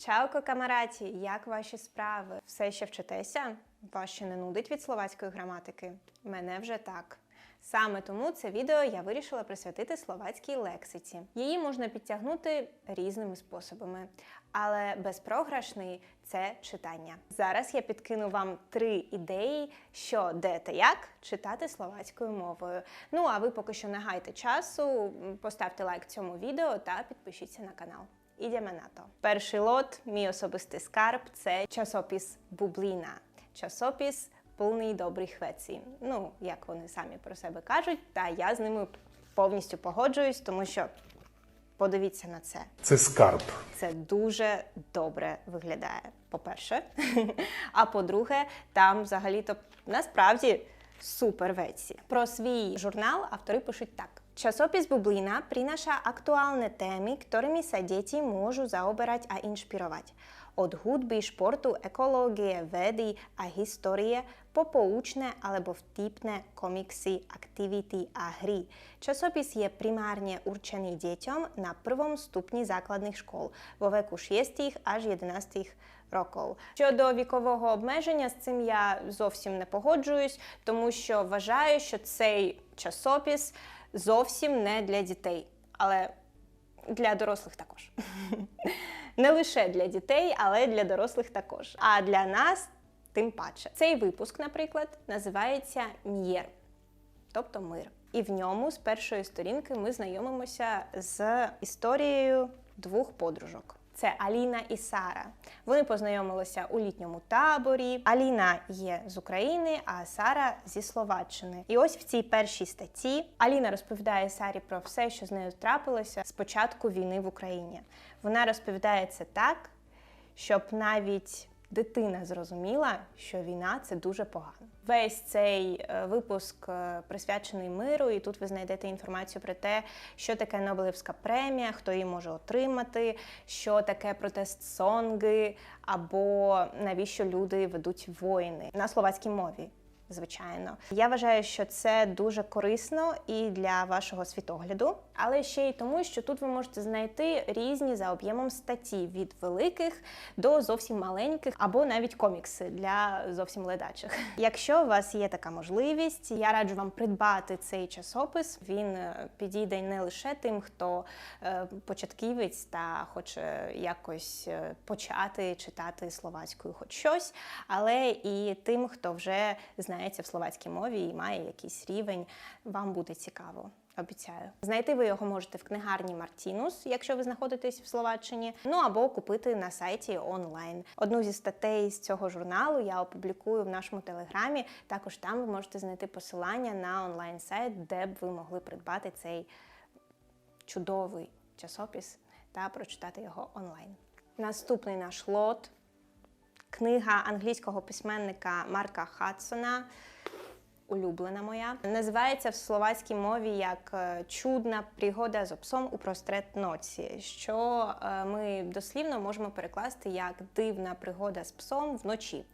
Чао, камараті! Як ваші справи? Все ще вчитеся? Вас ще не нудить від словацької граматики? Мене вже так. Саме тому це відео я вирішила присвятити словацькій лексиці. Її можна підтягнути різними способами, але безпрограшний це читання. Зараз я підкину вам три ідеї, що де та як читати словацькою мовою. Ну а ви поки що не гайте часу, поставте лайк цьому відео та підпишіться на канал. Ідемо на то. Перший лот, мій особистий скарб, це часопис Бубліна. Часопис повний добрих вецій. Ну, як вони самі про себе кажуть, та я з ними повністю погоджуюсь, тому що подивіться на це. Це скарб. Це дуже добре виглядає, по-перше. А по-друге, там взагалі-то насправді супер веці. Про свій журнал автори пишуть так. Časopis Bublina prináša aktuálne témy, ktorými sa deti môžu zaoberať a inšpirovať. Od hudby, športu, ekológie, vedy a histórie po poučné alebo vtipné komiksy, aktivity a hry. Časopis je primárne určený škôl vo veku 6 až 11 років. Щодо вікового обмеження, з цим я зовсім не погоджуюсь, тому що вважаю, що цей часопис зовсім не для дітей, але для дорослих також. Не лише для дітей, але для дорослих також. А для нас тим паче. Цей випуск, наприклад, називається М'єр, тобто мир. І в ньому з першої сторінки ми знайомимося з історією двох подружок. Це Аліна і Сара. Вони познайомилися у літньому таборі. Аліна є з України, а Сара зі Словаччини. І ось в цій першій статті Аліна розповідає Сарі про все, що з нею трапилося з початку війни в Україні. Вона розповідає це так, щоб навіть дитина зрозуміла, що війна це дуже погано. Весь цей е, випуск е, присвячений миру, і тут ви знайдете інформацію про те, що таке Нобелівська премія, хто її може отримати, що таке протест-сонги, або навіщо люди ведуть воїни на словацькій мові. Звичайно, я вважаю, що це дуже корисно і для вашого світогляду, але ще й тому, що тут ви можете знайти різні за об'ємом статті від великих до зовсім маленьких, або навіть комікси для зовсім ледачих. Якщо у вас є така можливість, я раджу вам придбати цей часопис. Він е, підійде не лише тим, хто е, початківець та хоче якось е, почати читати словацькою, хоч щось, але і тим, хто вже знається в словацькій мові і має якийсь рівень, вам буде цікаво. Обіцяю, знайти ви його можете в книгарні Мартінус, якщо ви знаходитесь в Словаччині, ну або купити на сайті онлайн. Одну зі статей з цього журналу я опублікую в нашому телеграмі. Також там ви можете знайти посилання на онлайн-сайт, де б ви могли придбати цей чудовий часопис та прочитати його онлайн. Наступний наш лот книга англійського письменника Марка Хадсона. Улюблена моя називається в словацькій мові як е, чудна пригода з псом у прострет ноці, що е, ми дослівно можемо перекласти як дивна пригода з псом вночі.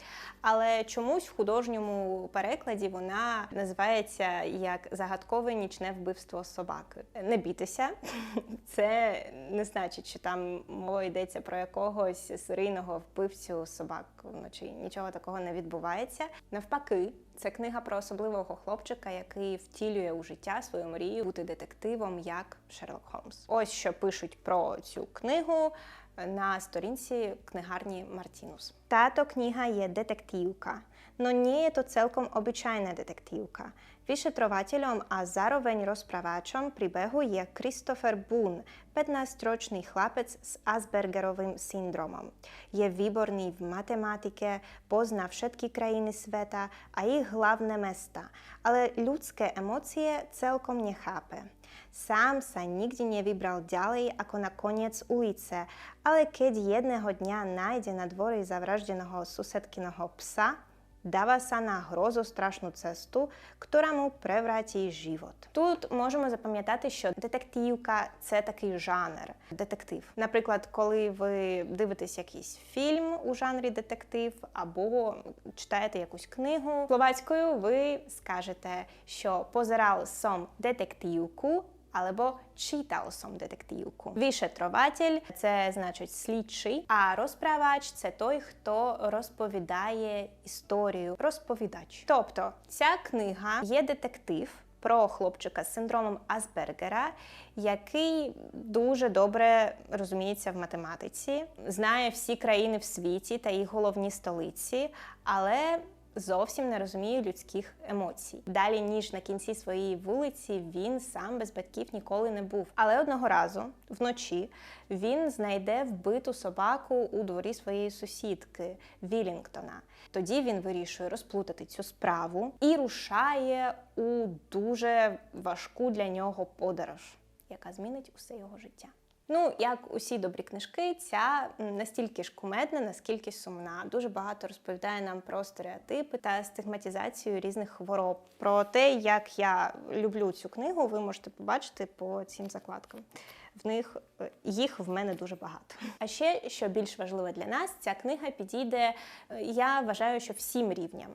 Але чомусь в художньому перекладі вона називається як загадкове нічне вбивство собаки. Не бійтеся, це не значить, що там мова йдеться про якогось серійного вбивцю собак вночі. Нічого такого не відбувається. Навпаки. Це книга про особливого хлопчика, який втілює у життя свою мрію бути детективом як Шерлок Холмс. Ось що пишуть про цю книгу на сторінці книгарні Мартінус. Тато книга є детективка, но nie je to celkom obyčajná detektívka. Vyšetrovateľom a zároveň rozprávačom príbehu je Christopher Boone, 15-ročný chlapec s Aspergerovým syndromom. Je výborný v matematike, pozná všetky krajiny sveta a ich hlavné mesta, ale ľudské emócie celkom nechápe. Sám sa nikdy nevybral ďalej ako na koniec ulice, ale keď jedného dňa nájde na dvore zavraždeného susedkyného psa, dáva sa на грозострашну цесту, яка му превратí живот. Тут можемо запам'ятати, що детективка це такий жанр, детектив. Наприклад, коли ви дивитесь якийсь фільм у жанрі детектив або читаєте якусь книгу словацькою, ви скажете, що позирав сом детективку або читав сом детективку. Вишетрователь це значить слідчий, а розправач це той, хто розповідає історію, розповідач. Тобто ця книга є детектив. Про хлопчика з синдромом Асбергера, який дуже добре розуміється в математиці, знає всі країни в світі та їх головні столиці, але зовсім не розуміє людських емоцій. Далі ніж на кінці своєї вулиці він сам без батьків ніколи не був. Але одного разу вночі він знайде вбиту собаку у дворі своєї сусідки Вілінгтона. Тоді він вирішує розплутати цю справу і рушає у дуже важку для нього подорож, яка змінить усе його життя. Ну, як усі добрі книжки, ця настільки ж кумедна, наскільки сумна. Дуже багато розповідає нам про стереотипи та стигматизацію різних хвороб. Про те, як я люблю цю книгу, ви можете побачити по цим закладкам. В них їх в мене дуже багато. А ще що більш важливо для нас, ця книга підійде, я вважаю, що всім рівням.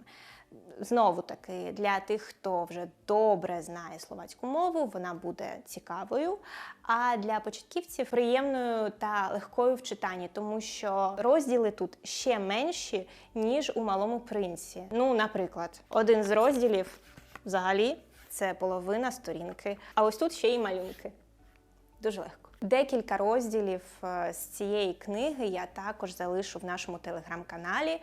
Знову таки, для тих, хто вже добре знає словацьку мову, вона буде цікавою. А для початківців приємною та легкою в читанні, тому що розділи тут ще менші, ніж у малому принці. Ну, наприклад, один з розділів взагалі це половина сторінки. А ось тут ще й малюнки. Дуже легко. Декілька розділів е, з цієї книги я також залишу в нашому телеграм-каналі е,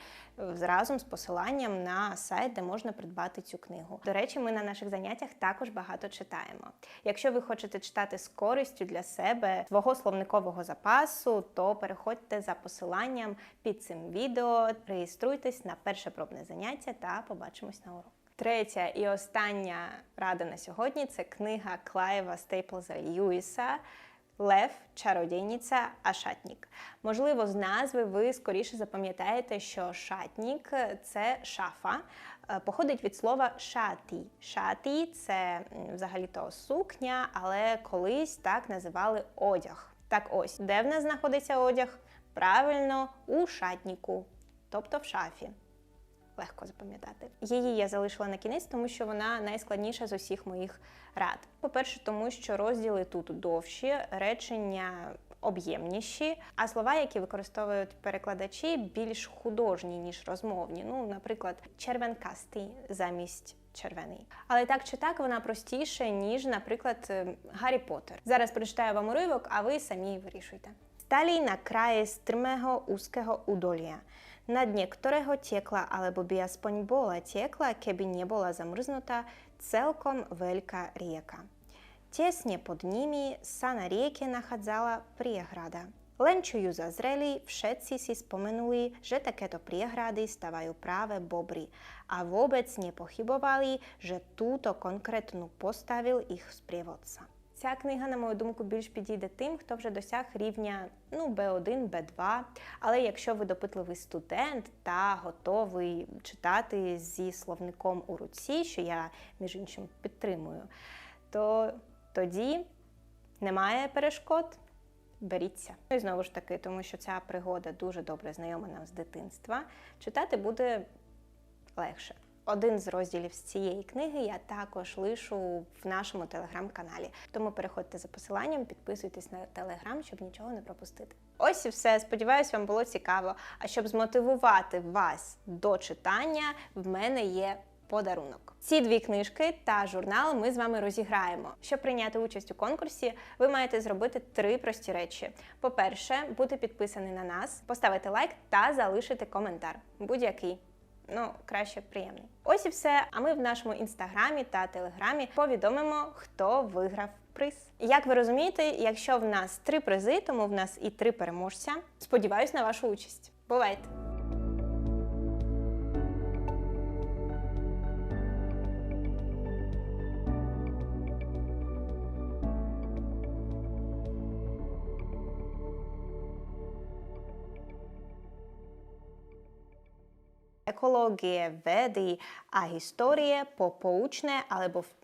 разом з посиланням на сайт, де можна придбати цю книгу. До речі, ми на наших заняттях також багато читаємо. Якщо ви хочете читати з користю для себе свого словникового запасу, то переходьте за посиланням під цим відео, реєструйтесь на перше пробне заняття та побачимось на уроку. Третя і остання рада на сьогодні це книга Клаєва Стейплза Льюіса Лев, чародійниця, шатнік. Можливо, з назви ви скоріше запам'ятаєте, що шатнік це шафа, е, походить від слова шаті. Шаті це взагалі-то сукня, але колись так називали одяг. Так ось, де в нас знаходиться одяг? Правильно, у шатніку, тобто в шафі легко запам'ятати. Її я залишила на кінець, тому що вона найскладніша з усіх моїх рад. По-перше, тому що розділи тут довші, речення об'ємніші, а слова, які використовують перекладачі, більш художні, ніж розмовні. Ну, наприклад, червенкастий замість. Червений, але так чи так вона простіша, ніж, наприклад, Гаррі Поттер. Зараз прочитаю вам уривок, а ви самі вирішуйте. Сталі на краї стрмého úzkého údolia na dne ktorého tiekla, alebo by aspoň bola tiekla, keby nebola zamrznutá, celkom veľká rieka. Tesne pod nimi sa na rieke nachádzala priehrada. Len čo ju zazreli, všetci si spomenuli, že takéto priehrady stavajú práve bobry a vôbec nepochybovali, že túto konkrétnu postavil ich sprievodca. Ця книга, на мою думку, більш підійде тим, хто вже досяг рівня ну, B1, B2. Але якщо ви допитливий студент та готовий читати зі словником у руці, що я, між іншим, підтримую, то тоді немає перешкод. Беріться. Ну і знову ж таки, тому що ця пригода дуже добре знайома нам з дитинства. Читати буде легше. Один з розділів з цієї книги я також лишу в нашому телеграм-каналі. Тому переходьте за посиланням, підписуйтесь на телеграм, щоб нічого не пропустити. Ось і все. Сподіваюсь, вам було цікаво. А щоб змотивувати вас до читання, в мене є. Подарунок. Ці дві книжки та журнал ми з вами розіграємо. Щоб прийняти участь у конкурсі, ви маєте зробити три прості речі: по-перше, бути підписаний на нас, поставити лайк та залишити коментар. Будь-який ну краще приємний. Ось і все. А ми в нашому інстаграмі та телеграмі повідомимо, хто виграв приз. Як ви розумієте, якщо в нас три призи, тому в нас і три переможця. Сподіваюсь на вашу участь. Бувайте! ekológie, vedy a histórie po poučné alebo v